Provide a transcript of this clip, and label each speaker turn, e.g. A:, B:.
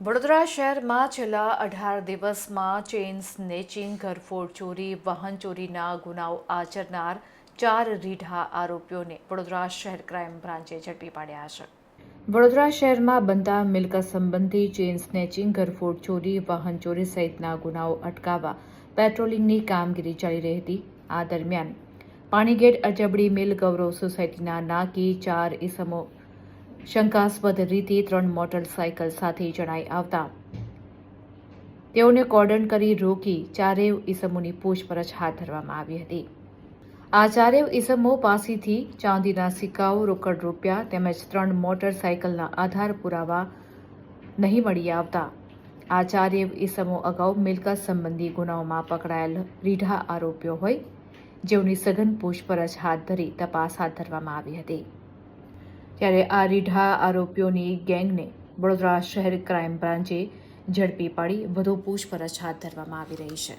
A: વડોદરા શહેરમાં છેલ્લા અઢાર દિવસમાં ચેઇન સ્નેચિંગ, ઘરફોડ ચોરી, વાહન ચોરીના ગુનાઓ આચરનાર ચાર રીઢા આરોપીઓને વડોદરા શહેર ક્રાઇમ બ્રાન્ચે ઝડપી પાડ્યા છે. વડોદરા શહેરમાં બનતા મિલકત સંબંધી ચેઇન સ્નેચિંગ, ઘરફોડ ચોરી, વાહન ચોરી સહિતના ગુનાઓ અટકાવવા પેટ્રોલિંગની કામગીરી ચાલી રહી હતી. આ દરમિયાન પાણીગેટ અજબડી મિલ ગૌરવ સોસાયટીના નાકી ચાર ઇસમો શંકાસ્પદ રીતે ત્રણ મોટરસાયકલ સાથે જણાઈ આવતા. તેઓને કોર્ડન કરી રોકી ચારેવ ઈસમોની પૂછપરછ હાથ ધરવામાં આવી હતી. આ ચારેવ ઈસમો પાસેથી ચાંદીના સિક્કાઓ, રોકડ રૂપિયા તેમજ ત્રણ મોટરસાયકલના આધાર પુરાવા નહીં મળી આવતા. આ ચારેવ ઈસમો અગાઉ મિલકત સંબંધી ગુનાઓમાં પકડાયેલ રીઢા આરોપીઓ હોય, જેઓની સઘન પૂછપરછ હાથ ધરી તપાસ હાથ ધરવામાં આવી હતી. ત્યારે આ રીઢા આરોપીઓની ગેંગને વડોદરા શહેર ક્રાઇમ બ્રાન્ચે ઝડપી પાડી વધુ પૂછપરછ હાથ ધરવામાં આવી રહી છે.